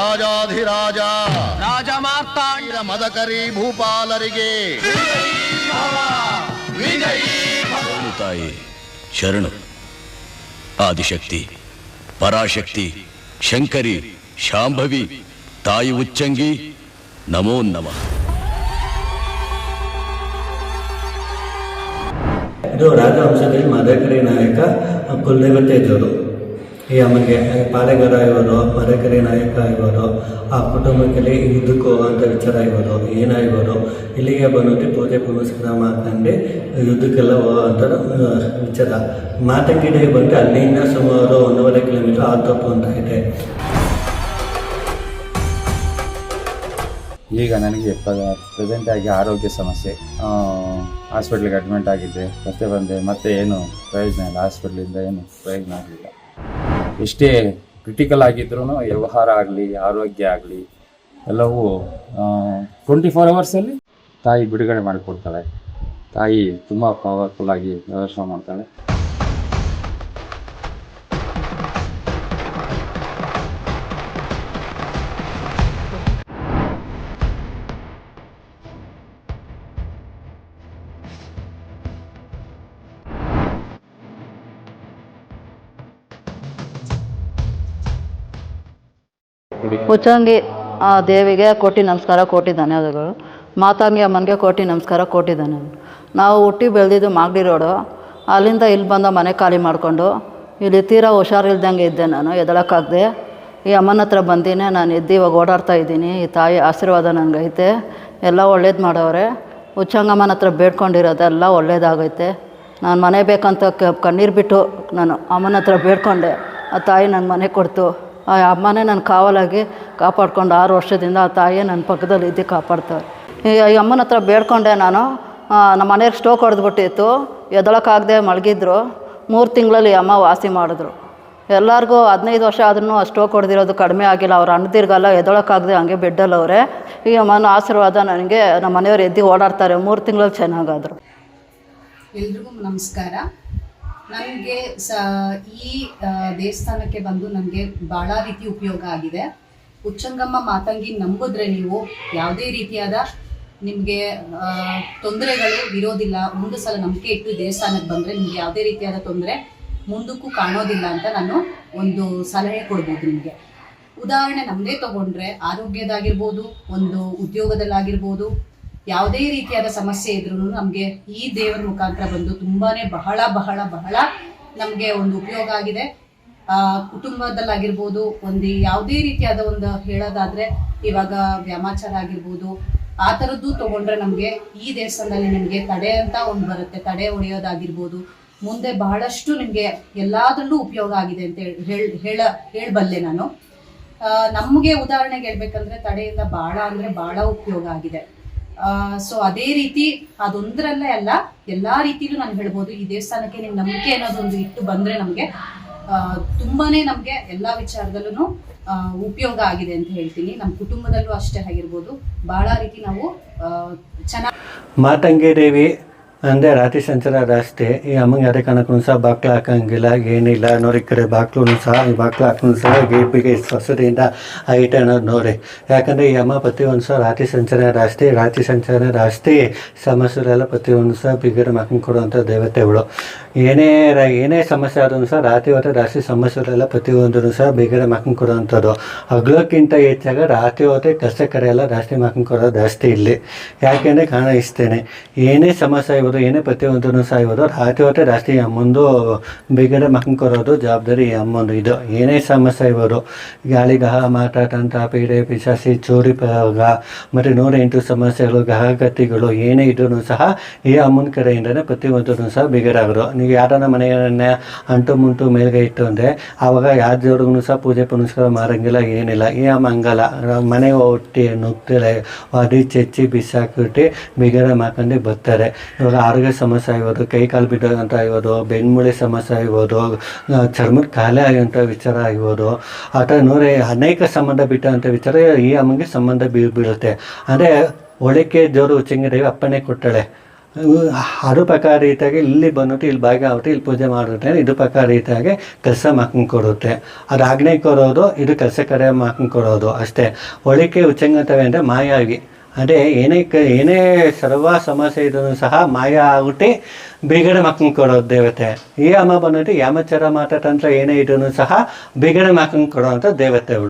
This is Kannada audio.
ರಾಜಾಧಿರಾಜ. ರಾಜ ಮಾರ್ತಾಂಡ ಮದಕರಿ ಭೂಪಾಲರಿಗೆ. ತಾಯಿ ಶರಣು. ಆದಿಶಕ್ತಿ ಪರಾಶಕ್ತಿ ಶಂಕರಿ ಶಾಂಭವಿ ತಾಯಿ ಉಚ್ಚಂಗಿ ನಮೋ ನಮಃ. ಇದು ರಾಜವಂಶದಲ್ಲಿ ಮದಕರಿ ನಾಯಕ ಕುಲದೇವತೆ ಇದ್ದವರು ಅಮ್ಮಗೆ ಪಾಳೆಗಾರ ಇವರು ಮದಕರಿ ನಾಯಕ ಇವರು, ಆ ಕುಟುಂಬಕ್ಕೆ ಯುದ್ಧಕ್ಕೆ ಅಂತ ವಿಚಾರ ಇವರು ಏನಾಗಿವರು ಇಲ್ಲಿಗೆ ಬಂದ್ಬಿಟ್ಟು ಪೂಜೆ ಪುನಸ್ಕಾರ ಮಾಡ್ಕೊಂಡು ಯುದ್ಧಕ್ಕೆಲ್ಲ ಅಂತ ವಿಚಾರ. ಮಾತಂಗಿಡಿಗೆ ಬಂದು ಅಲ್ಲಿಂದ ಸುಮಾರು ಒಂದೂವರೆ ಕಿಲೋಮೀಟರ್ ಆತಪ್ಪು ಅಂತ ಇದೆ. ಈಗ ನನಗೆ ಪ್ರೆಸೆಂಟ್ ಆಗಿ ಆರೋಗ್ಯ ಸಮಸ್ಯೆ. ಹಾಸ್ಪಿಟ್ಲಿಗೆ ಅಡ್ಮಿಂಟ್ ಆಗಿದ್ದೆ, ಮತ್ತೆ ಬಂದೆ, ಮತ್ತೆ ಏನು ಪ್ರಯೋಜನ ಇಲ್ಲ ಹಾಸ್ಪಿಟ್ಲಿಂದ ಏನು ಪ್ರಯೋಜನ ಆಗಲಿಲ್ಲ. ಎಷ್ಟೇ ಕ್ರಿಟಿಕಲ್ ಆಗಿದ್ರೂ ವ್ಯವಹಾರ ಆಗಲಿ, ಆರೋಗ್ಯ ಆಗಲಿ, ಎಲ್ಲವೂ ಟ್ವೆಂಟಿ ಫೋರ್ ಅವರ್ಸಲ್ಲಿ ತಾಯಿ ಬಿಡುಗಡೆ ಮಾಡಿಕೊಡ್ತಾಳೆ. ತಾಯಿ ತುಂಬ ಪವರ್ಫುಲ್ ಆಗಿ ವ್ಯವಸ್ಥೆ ಮಾಡ್ತಾಳೆ. ಉಚ್ಚಂಗಿ, ಆ ದೇವಿಗೆ ಕೋಟಿ ನಮಸ್ಕಾರ, ಕೋಟಿ ಧನ್ಯವಾದಗಳು. ಮಾತಾಂಗಿ ಅಮ್ಮನಿಗೆ ಕೋಟಿ ನಮಸ್ಕಾರ, ಕೋಟಿ ಧನ್ಯವಾದ ನಾವು ಹುಟ್ಟಿ ಬೆಳೆದಿದ್ದು ಮಾಗಡಿ ರೋಡು. ಅಲ್ಲಿಂದ ಇಲ್ಲಿ ಬಂದ ಮನೆ ಖಾಲಿ ಮಾಡಿಕೊಂಡು, ಇಲ್ಲಿ ತೀರಾ ಹುಷಾರಿಲ್ದಂಗೆ ಇದ್ದೆ ನಾನು, ಎದಳಕ್ಕಾಗದೆ. ಈ ಅಮ್ಮನ ಹತ್ರ ಬಂದಿನೇ, ನಾನು ಎದ್ದು ಇವಾಗ ಓಡಾಡ್ತಾ ಇದ್ದೀನಿ, ಈ ತಾಯಿ ಆಶೀರ್ವಾದ ನನಗೈತೆ ಎಲ್ಲ ಒಳ್ಳೇದು ಮಾಡವ್ರೆ. ಉಚ್ಚಂಗಮ್ಮನ ಹತ್ರ ಬೇಡ್ಕೊಂಡಿರೋದೆಲ್ಲ ಒಳ್ಳೇದಾಗೈತೆ. ನಾನು ಮನೆ ಬೇಕಂತ ಕಣ್ಣೀರು ಬಿಟ್ಟು ನಾನು ಅಮ್ಮನ ಹತ್ರ ಬೇಡ್ಕೊಂಡೆ, ಆ ತಾಯಿ ನನ್ನ ಮನೆ ಕೊಡ್ತು. ಆ ಅಮ್ಮನೇ ನನ್ನ ಕಾವಲಾಗಿ ಕಾಪಾಡ್ಕೊಂಡು ಆರು ವರ್ಷದಿಂದ ಆ ತಾಯಿಯೇ ನನ್ನ ಪಕ್ಕದಲ್ಲಿ ಇದ್ದು ಕಾಪಾಡ್ತಾರೆ. ಈ ಅಮ್ಮನ ಹತ್ರ ಬೇಡ್ಕೊಂಡೆ ನಾನು. ನಮ್ಮ ಮನೆಯವ್ರಿಗೆ ಸ್ಟೋಕ್ ಹೊಡೆದ್ಬಿಟ್ಟಿತ್ತು. ಎದಳಕ್ಕಾಗದೆ ಮಲಗಿದ್ರು. ಮೂರು ತಿಂಗಳಲ್ಲಿ ಅಮ್ಮ ವಾಸಿ ಮಾಡಿದ್ರು. ಎಲ್ಲರಿಗೂ ಹದಿನೈದು ವರ್ಷ ಆದ್ರೂ ಸ್ಟೋಕ್ ಹೊಡೆದಿರೋದು ಕಡಿಮೆ ಆಗಿಲ್ಲ. ಅವ್ರು ಅಣ್ಣದಿರ್ಗಲ್ಲ ಎದೊಳಕ್ಕಾಗದೆ ಹಂಗೆ ಬೆಡ್ಡಲ್ಲವ್ರೆ ಈ ಅಮ್ಮನ ಆಶೀರ್ವಾದ ನನಗೆ ನಮ್ಮ ಮನೆಯವ್ರು ಎದ್ದು ಓಡಾಡ್ತಾರೆ. ಮೂರು ತಿಂಗಳಲ್ಲಿ ಚೆನ್ನಾಗಾದರು. ಎಲ್ರಿಗೂ ನಮಸ್ಕಾರ. ನನಗೆ ಸ, ಈ ದೇವಸ್ಥಾನಕ್ಕೆ ಬಂದು ನನಗೆ ಭಾಳ ರೀತಿ ಉಪಯೋಗ ಆಗಿದೆ. ಉಚ್ಚಂಗಮ್ಮ ಮಾತಂಗಿ ನಂಬಿದ್ರೆ ನೀವು ಯಾವುದೇ ರೀತಿಯಾದ ನಿಮಗೆ ತೊಂದರೆಗಳು ಇರೋದಿಲ್ಲ. ಒಂದು ಸಲ ನಂಬಿಕೆ ಇಟ್ಟು ದೇವಸ್ಥಾನಕ್ಕೆ ಬಂದರೆ ನಿಮ್ಗೆ ಯಾವುದೇ ರೀತಿಯಾದ ತೊಂದರೆ ಮುಂದಕ್ಕೂ ಕಾಣೋದಿಲ್ಲ ಅಂತ ನಾನು ಒಂದು ಸಲಹೆ ಕೊಡ್ಬೋದು ನಿಮಗೆ. ಉದಾಹರಣೆ ನಮ್ಮದೇ ತಗೊಂಡ್ರೆ ಆರೋಗ್ಯದಾಗಿರ್ಬೋದು, ಒಂದು ಉದ್ಯೋಗದಲ್ಲಾಗಿರ್ಬೋದು ಯಾವುದೇ ರೀತಿಯಾದ ಸಮಸ್ಯೆ ಇದ್ರೂ ನಮಗೆ ಈ ದೇವರ ಮುಖಾಂತರ ಬಂದು ತುಂಬಾನೇ ಬಹಳ ಬಹಳ ಬಹಳ ನಮಗೆ ಒಂದು ಉಪಯೋಗ ಆಗಿದೆ. ಆ, ಕುಟುಂಬದಲ್ಲಾಗಿರ್ಬೋದು ಒಂದು ಯಾವುದೇ ರೀತಿಯಾದ ಒಂದು ಹೇಳೋದಾದ್ರೆ ಇವಾಗ ವ್ಯಾಮಾಚಾರ ಆಗಿರ್ಬೋದು ಆ ಥರದ್ದು ತಗೊಂಡ್ರೆ ನಮಗೆ ಈ ದೇವಸ್ಥಾನದಲ್ಲಿ ನಿಮಗೆ ತಡೆ ಅಂತ ಒಂದು ಬರುತ್ತೆ ತಡೆ ಹೊಡೆಯೋದಾಗಿರ್ಬೋದು ಮುಂದೆ ಬಹಳಷ್ಟು ನಿಮಗೆ ಎಲ್ಲದರಲ್ಲೂ ಉಪಯೋಗ ಆಗಿದೆ ಅಂತ ಹೇಳಿ ಹೇಳ್- ಹೇಳ ಹೇಳಬಲ್ಲೆ ನಾನು. ನಮಗೆ ಉದಾಹರಣೆಗೆ ಹೇಳ್ಬೇಕಂದ್ರೆ ತಡೆಯಿಂದ ಭಾಳ ಅಂದರೆ ಭಾಳ ಉಪಯೋಗ ಆಗಿದೆ. ಸೊ ಅದೇ ರೀತಿ ಅದೊಂದರಲ್ಲೇ ಅಲ್ಲ, ಎಲ್ಲಾ ರೀತಿಲೂ ನಾನು ಹೇಳ್ಬೋದು, ಈ ದೇವಸ್ಥಾನಕ್ಕೆ ನಿಮ್ ನಂಬಿಕೆ ಅನ್ನೋದೊಂದು ಇಟ್ಟು ಬಂದ್ರೆ ನಮಗೆ ತುಂಬಾನೇ ನಮ್ಗೆ ಎಲ್ಲಾ ವಿಚಾರದಲ್ಲೂ ಉಪಯೋಗ ಆಗಿದೆ ಅಂತ ಹೇಳ್ತೀನಿ. ನಮ್ಮ ಕುಟುಂಬದಲ್ಲೂ ಅಷ್ಟೇ ಆಗಿರ್ಬೋದು. ಬಹಳ ರೀತಿ ನಾವು ಚೆನ್ನಾಗಿ ಮಾತಂಗಿ ದೇವಿ ಅಂದರೆ ರಾತ್ರಿ ಸಂಚಾರ ರಸ್ತೆ ಈ ಅಮ್ಮಂಗೆ ಯಾರೇ ಕಣಕ್ಕೂ ಸಹ ಬಾಕ್ಲು ಹಾಕಂಗಿಲ್ಲ, ಏನಿಲ್ಲ. ನೋಡಿ ಕಡೆ ಬಾಕ್ಲು ಸಹ, ಈ ಬಾಕ್ಲು ಹಾಕೊಂಡು ಸಹ ಗೇಟ್ ಬಿಗೆ ಐತೆ ಅನ್ನೋದು ನೋಡಿ. ಯಾಕಂದರೆ ಈ ಅಮ್ಮ ಪ್ರತಿಯೊಂದು ಸಹ ರಾತ್ರಿ ಸಂಚಾರ ರಸ್ತೆ ರಾತ್ರಿ ಸಂಚಾರ ರಸ್ತೆ ಸಮಸ್ಯೆಗಳೆಲ್ಲ ಪ್ರತಿಯೊಂದು ಸಹ ಬಿಗಡೆ ಮಾಡ್ಕೊಂಡು ಕೊಡುವಂಥ ದೇವತೆಗಳು. ಏನೇ ಏನೇ ಸಮಸ್ಯೆ ಆದ್ರೂ ಸಹ ರಾತ್ರಿ ಹೊತ್ತು ರಾಶಿ ಸಮಸ್ಯೆಗಳೆಲ್ಲ ಪ್ರತಿಯೊಂದರೂ ಸಹ ಬಿಗಡೆ ಮಾಡ್ಕೊಂಡು ಕೊಡುವಂಥದ್ದು. ಹಗ್ಲಕ್ಕಿಂತ ಹೆಚ್ಚಾಗ ರಾತ್ರಿ ಹೊತ್ತೆ ಕಷ್ಟ ಕಡೆ ಎಲ್ಲ ರಾಶಿ ಮಾಡ್ಕೊಂಡು ಕೊಡೋದು ಜಾಸ್ತಿ ಇಲ್ಲಿ. ಯಾಕೆಂದರೆ ಕಾಣಿಸ್ತೇನೆ ಏನೇ ಸಮಸ್ಯೆ ಏನೇ ಪ್ರತಿಯೊಂದನ್ನು ಸಹ ಇವರು ರಾತ್ರಿ ಹೊತ್ತೆ ಜಾಸ್ತಿ ಅಮ್ಮಂದು ಬೇಗನೆ ಮಾಡ್ಕೊಂಡು ಕೊಡೋದು ಜವಾಬ್ದಾರಿ ಅಮ್ಮಂದು ಇದು ಏನೇ ಸಮಸ್ಯೆ ಇವರು ಗಾಳಿ ಗಹ ತಂತ್ರ, ಪೀಡೆ ಪಿಶಾಸಿ ಚೋರಿ, ಪ್ರಯೋಗ, ಮತ್ತು ನೂರ ಎಂಟು ಸಮಸ್ಯೆಗಳು ಗಹಗತಿಗಳು ಏನೇ ಇದ್ರೂ ಸಹ ಈ ಅಮ್ಮನ ಕಡೆಯಿಂದನೇ ಪ್ರತಿಯೊಂದನ್ನು ಸಹ ಬಿಗಡಾಗರು ನೀವು ಯಾರನ್ನ ಮನೆಯನ್ನ ಅಂಟು ಮುಂಟು ಮೇಲ್ಗೆ ಇಟ್ಟು ಅಂದರೆ ಆವಾಗ ಯಾರ ಜೋಡಿಗೂ ಸಹ ಪೂಜೆ, ಪುನಸ್ಕಾರ ಮಾಡೋಂಗಿಲ್ಲ, ಏನಿಲ್ಲ. ಈ ಅಮ್ಮ ಹಂಗಲ್ಲ ಮನೆ ಒಟ್ಟಿ ನುಗ್ತಿಲ್ಲ ಅದಿ ಚೆಚ್ಚಿ ಬಿಸಾಕ್ಬಿಟ್ಟು ಬಿಗಡ ಮಾಡ್ಕೊಂಡು ಬರ್ತಾರೆ. ಇವಾಗ ಆರೋಗ್ಯ ಸಮಸ್ಯೆ ಆಗ್ಬೋದು ಕೈ ಕಾಲು ಬಿದ್ದೋಗಂತ ಆಗ್ಬೋದು ಬೆನ್ಮೂಳೆ ಸಮಸ್ಯೆ ಆಗಿರ್ಬೋದು ಚರ್ಮದ ಖಾಲಿ ಆಗಿರೋಂಥ ವಿಚಾರ ಆಗ್ಬೋದು ಆ ಥರ ನೂರ ಅನೇಕ ಸಂಬಂಧ ಬಿಟ್ಟಂಥ ವಿಚಾರ ಈ ಅಮ್ಮಂಗೆ ಸಂಬಂಧ ಬೀ, ಬೀಳುತ್ತೆ. ಅಂದರೆ ಒಳಕ್ಕೆ ಜೋರು ದೇವಿ ಅಪ್ಪನೇ ಕೊಟ್ಟಾಳೆ. ಅದು ಪ್ರಕಾರ ರೀತಿಯಾಗಿ ಇಲ್ಲಿ ಬಂದ್ಬಿಟ್ಟು ಇಲ್ಲಿ ಭಾಗ ಆಗುತ್ತೆ ಇಲ್ಲಿ ಪೂಜೆ ಮಾಡಿದ್ರೆ ಇದು ಪ್ರಕಾರ ರೀತಿಯಾಗಿ ಕೆಲಸ ಮಾಡ್ಕೊಂಡು ಕೊಡುತ್ತೆ. ಅದು ಆಗ್ನೇಯ ಕೊಡೋದು, ಇದು ಕೆಲಸ ಕಡೆ ಮಾಡ್ಕೊಂಡು ಕೊಡೋದು ಅಷ್ಟೇ. ಒಳಕ್ಕೆ ಉಚ್ಚಂಗತವೆ ಅಂದರೆ ಮಾಯಾವಿ. ಅದೇ ಏನೇ ಕ, ಏನೇ ಸರ್ವ ಸಮಸ್ಯೆ ಇದ್ರೂ ಸಹ ಮಾಯ ಆಗ್ಬಿಟ್ಟು ಬಿಗಡೆ ಮಕ್ಕಂಗೆ ಕೊಡೋದು ದೇವತೆ. ಈ ಅಮ್ಮ ಬಂದ್ಬಿಟ್ಟು ಯಾಮಚರ ಮಾಟ ಏನೇ ಇದ್ರೂ ಸಹ ಬಿಗಡೆ ಮಕ್ಕಂಗೆ ಕೊಡೋವಂಥ ದೇವತೆ ಅವಳು